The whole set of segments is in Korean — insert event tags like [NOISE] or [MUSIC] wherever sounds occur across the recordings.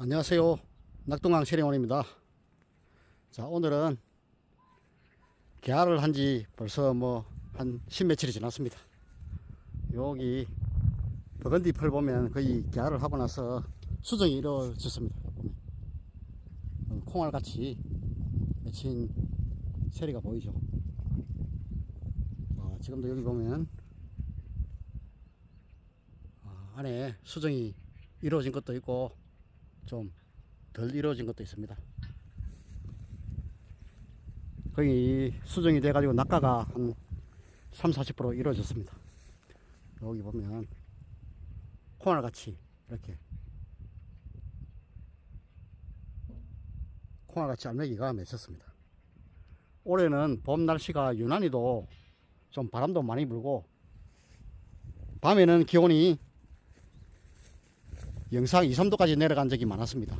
안녕하세요. 낙동강 세령원입니다. 자, 오늘은 개화를 한 지 벌써 뭐 한 십며칠이 지났습니다. 여기 버건디 펄 보면 거의 개화를 하고 나서 수정이 이루어졌습니다. 어, 콩알 같이 맺힌 세리가 보이죠. 어, 지금도 여기 보면 어, 안에 수정이 이루어진 것도 있고 좀 덜 이루어진 것도 있습니다. 거의 수정이 돼가지고 낙가가 한 3, 40% 이루어졌습니다. 여기 보면 콩알 같이 이렇게 콩알 같이 알매기가 맺혔습니다. 올해는 봄 날씨가 유난히도 좀 바람도 많이 불고 밤에는 기온이 영상 2, 3도까지 내려간 적이 많았습니다.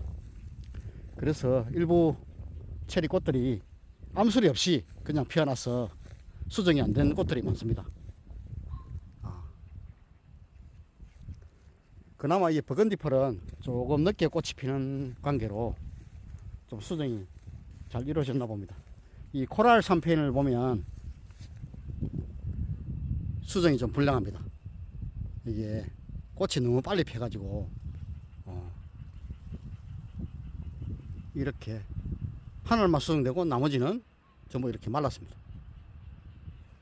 그래서 일부 체리 꽃들이 암술이 없이 그냥 피어나서 수정이 안 된 꽃들이 많습니다. 아. 그나마 이 버건디펄은 조금 늦게 꽃이 피는 관계로 좀 수정이 잘 이루어졌나 봅니다. 이 코랄 삼펜을 보면 수정이 좀 불량합니다. 이게 꽃이 너무 빨리 펴가지고 어, 이렇게 하늘만 수정되고 나머지는 전부 이렇게 말랐습니다.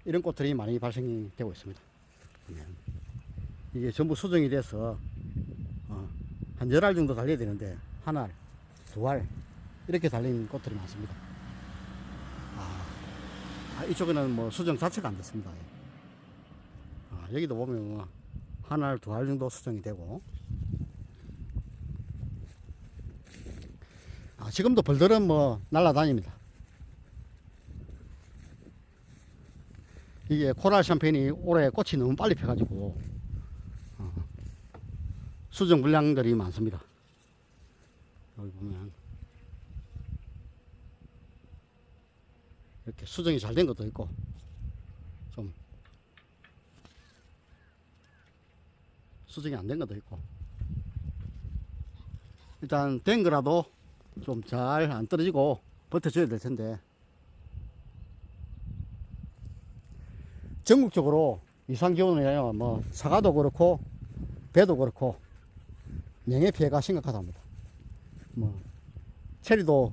이런 꽃들이 많이 발생이 되고 있습니다. 보면 이게 전부 수정이 돼서 어, 한 열 알 정도 달려야 되는데 한 알, 두 알 이렇게 달린 꽃들이 많습니다. 아, 아, 이쪽에는 뭐 수정 자체가 안 됐습니다. 아, 여기도 보면 뭐 한 알, 두 알 정도 수정이 되고 아, 지금도 벌들은 뭐 날아다닙니다. 이게 코랄 샴페인이 올해 꽃이 너무 빨리 펴가지고 어, 수정 불량들이 많습니다. 여기 보면 이렇게 수정이 잘 된 것도 있고 좀 수정이 안 된 것도 있고 일단 된 거라도 좀 잘 안 떨어지고 버텨줘야 될 텐데 전국적으로 이상 기온이요 뭐 사과도 그렇고 배도 그렇고 명예 피해가 심각하답니다. 뭐 체리도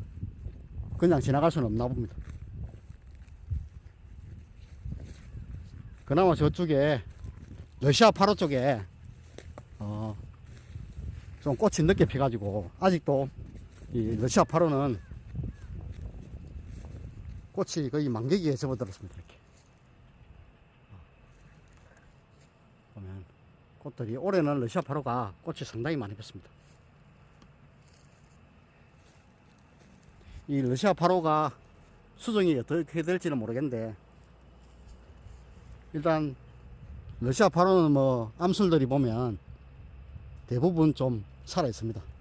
그냥 지나갈 수는 없나 봅니다. 그나마 저쪽에 러시아 파로 쪽에 어, 좀 꽃이 늦게 피가지고 아직도 이 러시아 파로는 꽃이 거의 만개기에 접어들었습니다. 이렇게 보면 꽃들이 올해는 러시아 파로가 꽃이 상당히 많이 폈습니다. 이 러시아 파로가 수정이 어떻게 될지는 모르겠는데 일단 러시아 파로는 뭐 암술들이 보면 대부분 좀 살아 있습니다.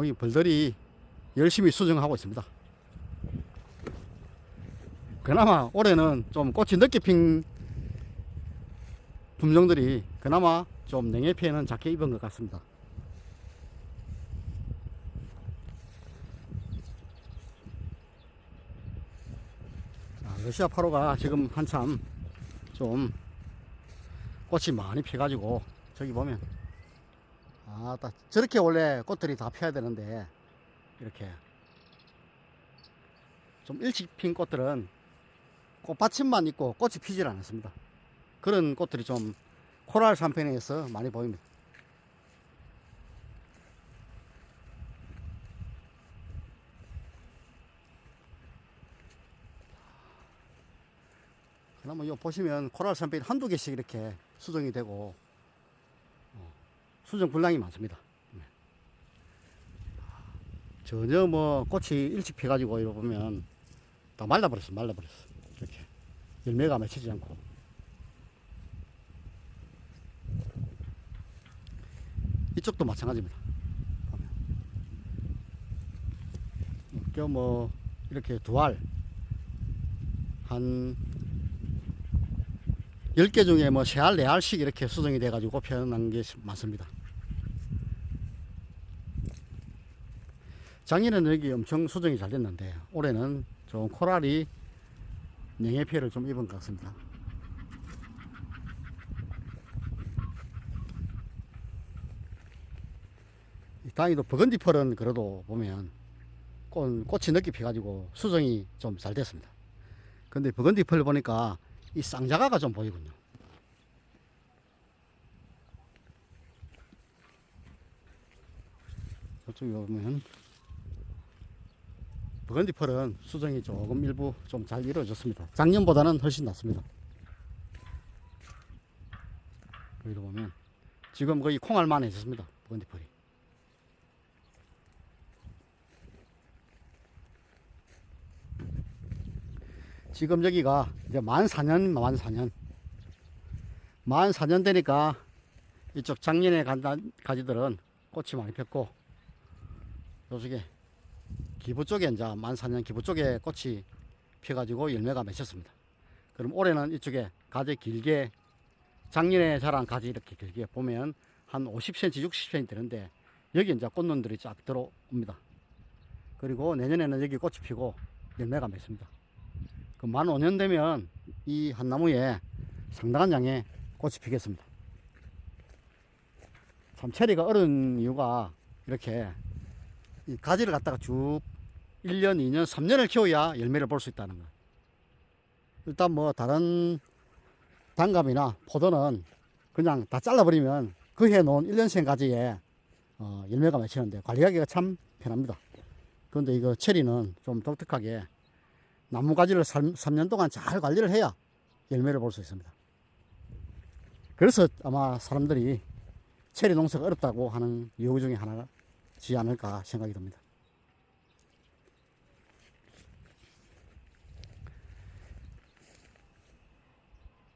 여기 벌들이 열심히 수정하고 있습니다. 그나마 올해는 좀 꽃이 늦게 핀 품종들이 그나마 좀 냉해 피해는 작게 입은 것 같습니다. 자, 러시아 파로가 지금 한참 좀 꽃이 많이 피가지고 저기 보면 아, 딱 저렇게 원래 꽃들이 다 피어야 되는데 이렇게 좀 일찍 핀 꽃들은 꽃받침만 있고 꽃이 피질 않았습니다. 그런 꽃들이 좀 코랄 산편에서 많이 보입니다. 그러면 요 보시면 코랄 산편 한두 개씩 이렇게 수정이 되고 어, 수정 분량이 많습니다. 네. 전혀 뭐 꽃이 일찍 피가지고 이러 보면 다 말라버렸어, 말라버렸어. 이렇게 열매가 맺히지 않고. 이쪽도 마찬가지입니다. 보면. 이렇게 뭐 이렇게 두 알, 한 10개 중에 뭐 3알, 4알씩 이렇게 수정이 돼가지고 표현한 게 많습니다. 작년에는 여기 엄청 수정이 잘 됐는데 올해는 좀 코랄이 냉해 피해를 좀 입은 것 같습니다. 이 다행히도 버건디 펄은 그래도 보면 꽃, 꽃이 늦게 피가지고 수정이 좀 잘 됐습니다. 근데 버건디 펄 보니까 이 쌍자가가 좀 보이군요. 저쪽에 보면 버건디 펄은 수정이 조금 일부 좀 잘 이루어졌습니다. 작년보다는 훨씬 낫습니다. 여기도 보면 지금 거의 콩알만 해졌습니다. 버건디 펄이. 지금 여기가 이제 만 4년, 만 4년. 만 4년 되니까 이쪽 작년에 간다, 가지들은 꽃이 많이 폈고, 요쪽에 기부 쪽에 이제 만 4년 기부 쪽에 꽃이 펴가지고 열매가 맺혔습니다. 그럼 올해는 이쪽에 가지 길게 작년에 자란 가지 이렇게 길게 보면 한 50cm, 60cm 되는데 여기 이제 꽃눈들이 쫙 들어옵니다. 그리고 내년에는 여기 꽃이 피고 열매가 맺습니다. 그만 5년 되면 이 한 나무에 상당한 양의 꽃이 피겠습니다. 참 체리가 어른 이유가 이렇게 이 가지를 갖다가 쭉 1년, 2년, 3년을 키워야 열매를 볼 수 있다는 거. 일단 뭐 다른 단감이나 포도는 그냥 다 잘라버리면 그 해 놓은 1년생 가지에 어, 열매가 맺히는데 관리하기가 참 편합니다. 그런데 이거 체리는 좀 독특하게 나무 가지를 3, 년 동안 잘 관리를 해야 열매를 볼 수 있습니다. 그래서 아마 사람들이 체리 농사가 어렵다고 하는 이유 중에 하나 지 않을까 생각이 듭니다.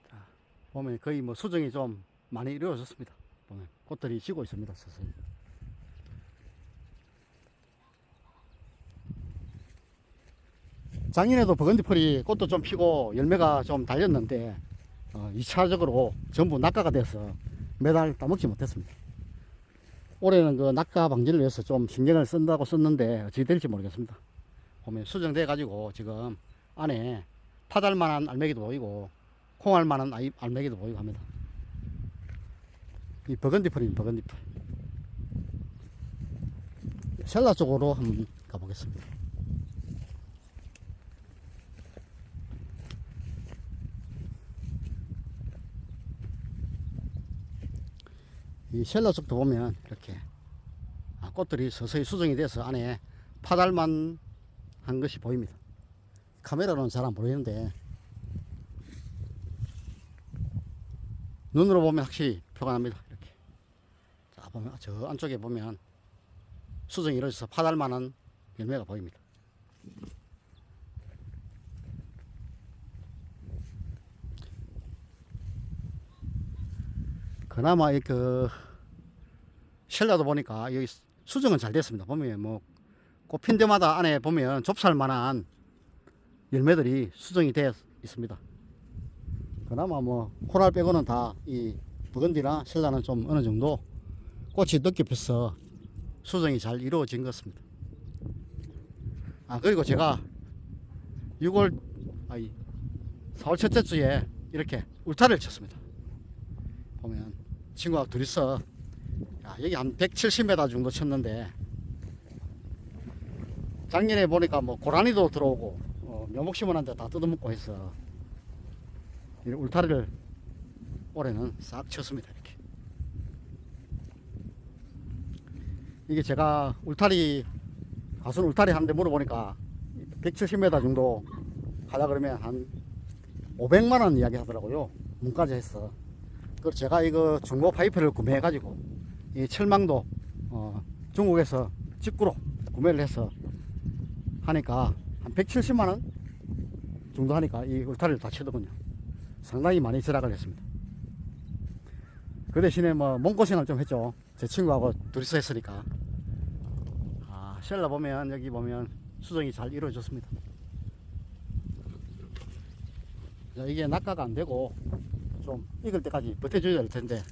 자, 보면 거의 뭐 수정이 좀 많이 이루어졌습니다. 보면 꽃들이 지고 있습니다. 서서히. 작년에도 버건디풀이 꽃도 좀 피고 열매가 좀 달렸는데 어, 2차적으로 전부 낙가가 돼서 매달 따먹지 못했습니다. 올해는 그 낙가 방지를 위해서 좀 신경을 쓴다고 썼는데 어찌 될지 모르겠습니다. 보면 수정돼 가지고 지금 안에 파달 만한 알맹이도 보이고 콩알 만한 아이- 알맹이도 보이고 합니다. 이 버건디 풀입니다. 버건디 풀. 셀라 쪽으로 한번 가보겠습니다. 이 셀러 쪽도 보면 이렇게 아, 꽃들이 서서히 수정이 돼서 안에 파달만 한 것이 보입니다. 카메라로는 잘 안 보이는데 눈으로 보면 확실히 표가 납니다. 이렇게 자 보면 저 안쪽에 보면 수정이 이루어져서 파달만한 열매가 보입니다. 그나마 이그 쉘라도 보니까 여기 수정은 잘 됐습니다. 보면 뭐 꽃핀 데마다 안에 보면 좁쌀 만한 열매들이 수정이 되어 있습니다. 그나마 뭐 코랄 빼고는 다 이 버건디나 셀라는 좀 어느 정도 꽃이 늦게 펴서 수정이 잘 이루어진 것 같습니다. 아 그리고 제가 6월 아니 4월 첫째 주에 이렇게 울타리를 쳤습니다. 보면 친구가 둘이서 야, 여기 한 170m 정도 쳤는데. 작년에 보니까 뭐 고라니도 들어오고 어, 묘목 심어놨는데 다 뜯어먹고 해서 이 울타리를 올해는 싹 쳤습니다 이렇게. 이게 제가 울타리 가순 울타리 하는데 물어보니까 170m 정도 하려 그러면 한 500만 원 이야기 하더라고요. 문까지 했어 그리고 제가 이거 중고 파이프를 구매해 가지고 이 철망도 어, 중국에서 직구로 구매를 해서 하니까 한 170만 원 정도 하니까 이 울타리를 다 치더군요. 상당히 많이 절약을 했습니다. 그 대신에 뭐 몸고생을 좀 했죠. 제 친구하고 둘이서 했으니까. 아, 셀라 보면 여기 보면 수정이 잘 이루어졌습니다. 자, 이게 낙가가 안 되고 좀 익을 때까지 버텨줘야 될 텐데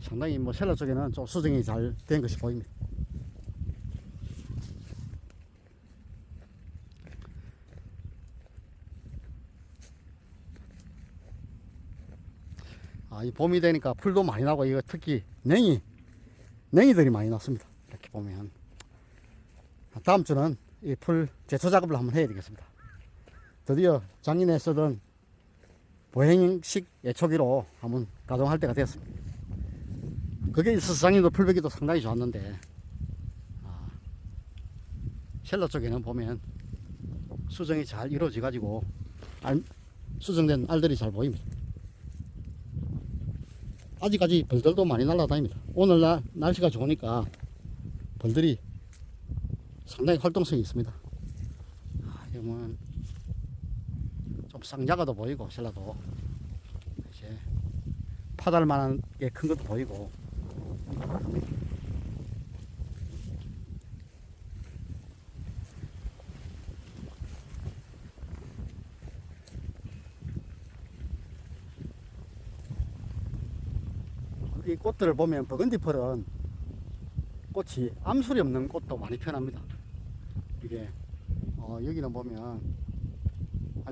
상당히 뭐 셀러 쪽에는 좀 수정이 잘 된 것이 보입니다. 아, 이 봄이 되니까 풀도 많이 나고 이거 특히 냉이 냉이들이 많이 났습니다. 이렇게 보면 다음 주는 이 풀 제초 작업을 한번 해야 되겠습니다. 드디어 작년에 쓰던 보행식 예초기로 한번 가동할 때가 되었습니다. 그게 있어서 작년도 풀베기도 상당히 좋았는데 아, 쉘러 쪽에는 보면 수정이 잘 이루어져 가지고 알, 수정된 알들이 잘 보입니다. 아직까지 벌들도 많이 날아다닙니다. 오늘 날, 날씨가 좋으니까 벌들이 상당히 활동성이 있습니다. 아, 좀 쌍자가도 보이고 셀라도 이제 파달 만한 게 큰 것도 보이고 이 꽃들을 보면 버건디펄은 꽃이 암술이 없는 꽃도 많이 피어납니다. 이게 어, 여기는 보면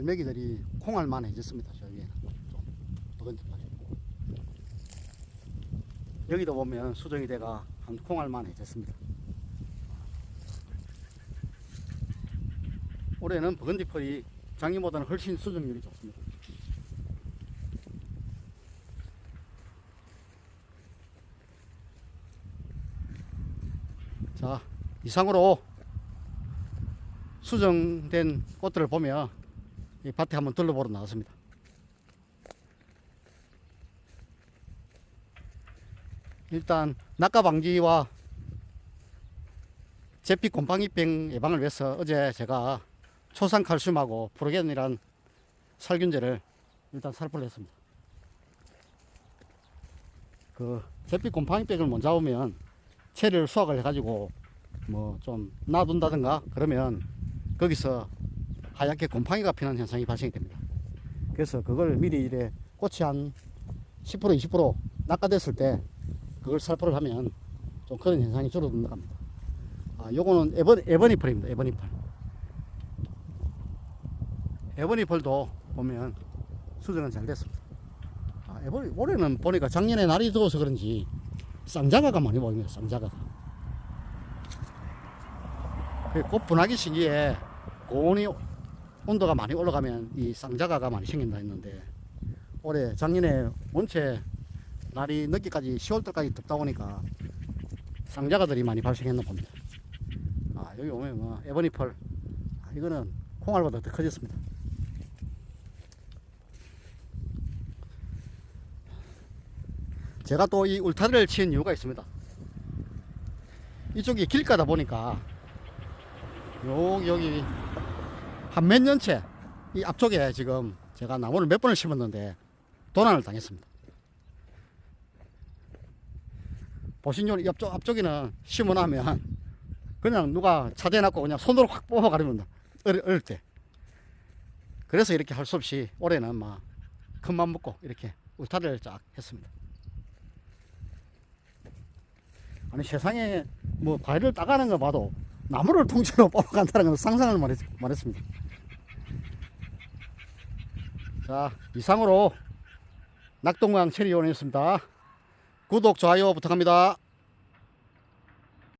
알매기들이 콩알만 해졌습니다. 저기에는 좀 버건디펄이. 여기도 보면 수정이 돼가 한 콩알만 해졌습니다. 올해는 버건디펄이 작년보다는 훨씬 수정률이 좋습니다. 자, 이상으로 수정된 꽃들을 보며 이 밭에 한번 둘러보러 나왔습니다. 일단 낙가 방지와 제피 곰팡이병 예방을 위해서 어제 제가 초산 칼슘하고 프로겐이란 살균제를 일단 살포를 했습니다. 그 제피 곰팡이병을 못 잡으면 체리를 수확을 해가지고 뭐 좀 놔둔다든가 그러면 거기서 하얗게 곰팡이가 피는 현상이 발생이 됩니다. 그래서 그걸 미리 이래 꽃이 한 10% 20% 낙가됐을 때 그걸 살포를 하면 좀 그런 현상이 줄어든다 합니다. 아, 요거는 에버, 에버니펄입니다. 에버니펄. 에버니펄도 보면 수정은 잘 됐습니다. 아, 에버니, 올해는 보니까 작년에 날이 더워서 그런지 쌍자가가 많이 보입니다. 쌍자가가. 그꽃 분화기 시기에 고온이 온도가 많이 올라가면 이 쌍자가가 많이 생긴다 했는데 올해 작년에 원체 날이 늦게까지 10월달까지 덥다 보니까 쌍자가들이 많이 발생했나 봅니다. 아 여기 오면 뭐 에버니펄 아, 이거는 콩알보다 더 커졌습니다. 제가 또 이 울타리를 치는 이유가 있습니다. 이쪽이 길가다 보니까 여기 여기 한 몇 년째 이 앞쪽에 지금 제가 나무를 몇 번을 심었는데 도난을 당했습니다. 보신요 옆쪽 앞쪽에는 심어놓으면 그냥 누가 차대놨고 그냥 손으로 확 뽑아가려면 어릴, 어릴 때 그래서 이렇게 할 수 없이 올해는 막 큰맘 먹고 이렇게 울타리를 쫙 했습니다. 아니 세상에 뭐 과일을 따가는 거 봐도 나무를 통째로 [LAUGHS] 뽑아간다는 건 상상을 말했, 말했습니다. 자 이상으로 낙동강 체리원이었습니다. 구독 좋아요 부탁합니다.